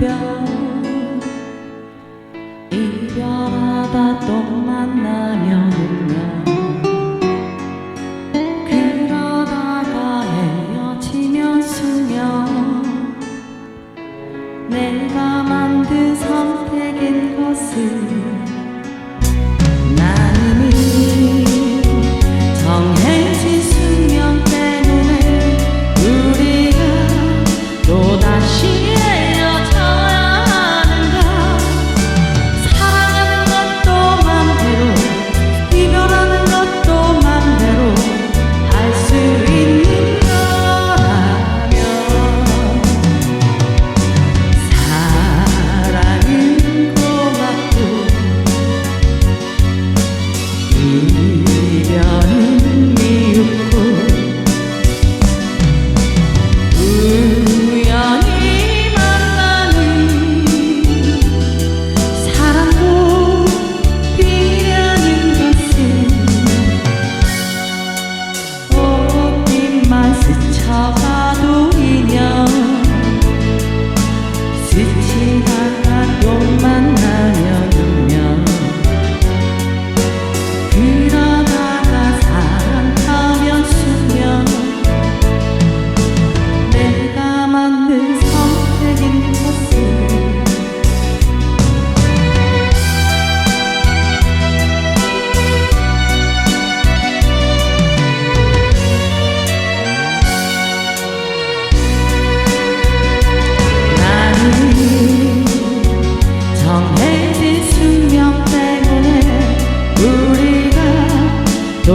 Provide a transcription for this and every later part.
이별 이별하다 또 만나면 그러다가 헤어지면 수면 내가 만든 선택인 것을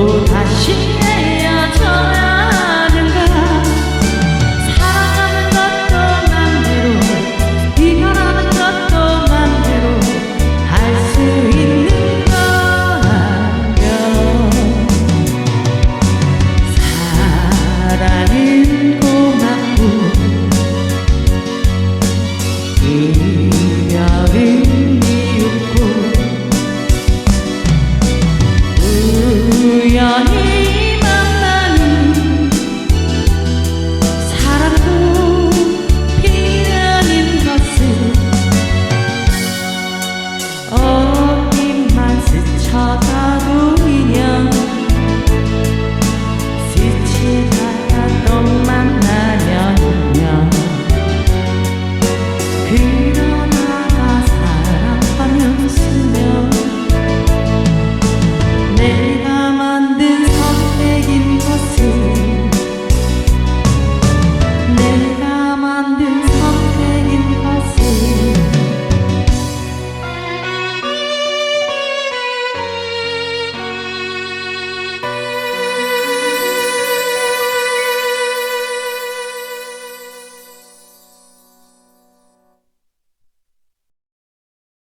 amor.